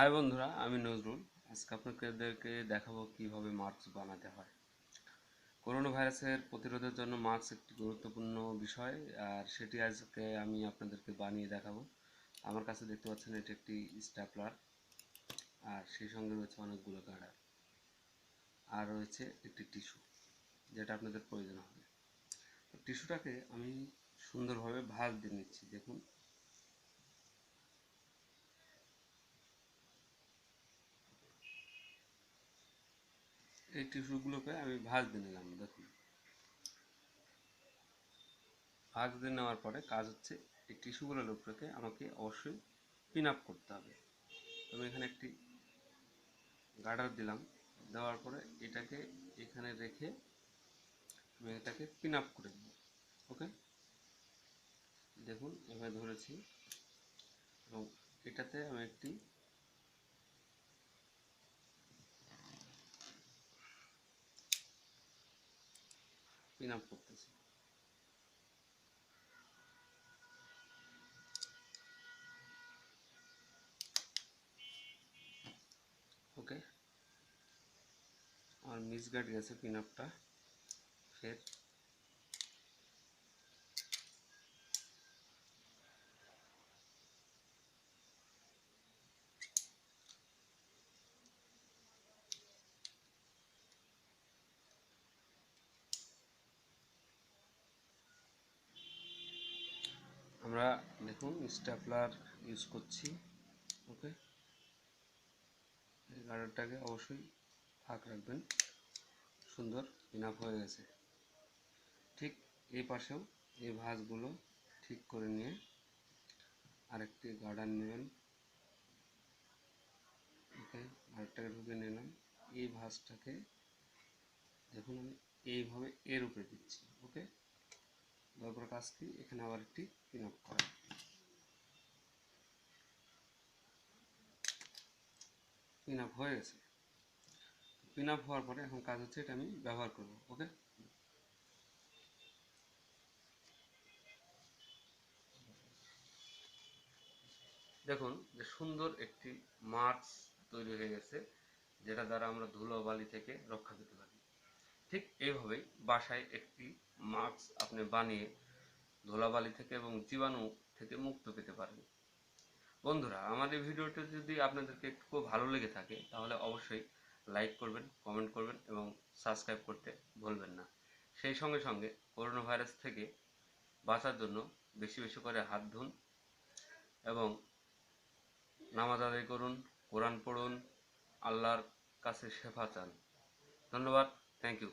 High বন্ধুরা, আমি নজরুল। আজকে আপনাদেরকে দেখাবো কীভাবে মাস্ক বানাতে হয়। করোনা ভাইরাসের প্রতিরোধের জন্য মাস্ক একটি গুরুত্বপূর্ণ বিষয়, আর সেটি আজকে আমি আপনাদেরকে বানিয়ে দেখাবো। আমার কাছে দেখতে পাচ্ছেন, এটি একটি স্ট্যাপলার আর সেই সঙ্গে রয়েছে অনেকগুলো গার্ডার আর রয়েছে একটি টিস্যু, যেটা আপনাদের প্রয়োজন হবে। টিস্যুটাকে আমি সুন্দরভাবে ভাঁজ দিয়ে নিচ্ছি, দেখুন। এই টিস্যুগুলোকে আমি ভাঁজ দিয়ে নিলাম, দেখুন। ভাঁজ দিয়ে নেওয়ার পরে কাজ হচ্ছে, এই টিস্যুগুলোর উপরে আমাকে অবশ্যই পিন আপ করতে হবে। আমি এখানে একটি গার্ডার দিলাম, দেওয়ার পরে এটাকে এখানে রেখে আমি এটাকে পিন আপ করে দেব ওকে দেখুন, এভাবে ধরেছি। এবং এটাতে আমি একটি পিন আপ করতেছি। ওকে আমার মিস গার্ড গেছে পিন আপটা ফের আমরা দেখুন স্ট্যাপলার ইউজ করছি ওকে এই গার্ডারটাকে অবশ্যই ফাঁক রাখবেন, সুন্দর ইনাফ হয়ে গেছে। ঠিক এই পাশেও এই ভাঁজগুলো ঠিক করে নিয়ে আরেকটি গার্ডার নেবেন ওকে গার্ডারটাকে ঢুকে নিলাম এই ভাঁজটাকে দেখুন আমি এইভাবে এর উপরে দিচ্ছি ওকে তারপর কাজ কি এখানে আবার একটি পিন করা। পিন হয়ে গেছে। পিন হওয়ার পরে এখন কাজ হচ্ছে এটা আমি ব্যবহার করব ওকে দেখুন, যে সুন্দর একটি মাছ তৈরি হয়ে গেছে, যেটা দ্বারা আমরা ধুলো বালি থেকে রক্ষা পেতে পারি। ঠিক এইভাবেই বাসায় একটি মাস্ক আপনি বানিয়ে ধুলাবালি থেকে এবং জীবাণু থেকে মুক্ত পেতে পারেন। বন্ধুরা, আমার এই ভিডিওটি যদি আপনাদেরকে একটু ভালো লেগে থাকে, তাহলে অবশ্যই লাইক করবেন, কমেন্ট করবেন এবং সাবস্ক্রাইব করতে ভুলবেন না। সেই সঙ্গে সঙ্গে করোনা ভাইরাস থেকে বাঁচার জন্য বেশি বেশি করে হাত ধুন এবং নামাজ আদায় করুন, কোরআন পড়ুন, আল্লাহর কাছে শেফা চান। ধন্যবাদ। Thank you.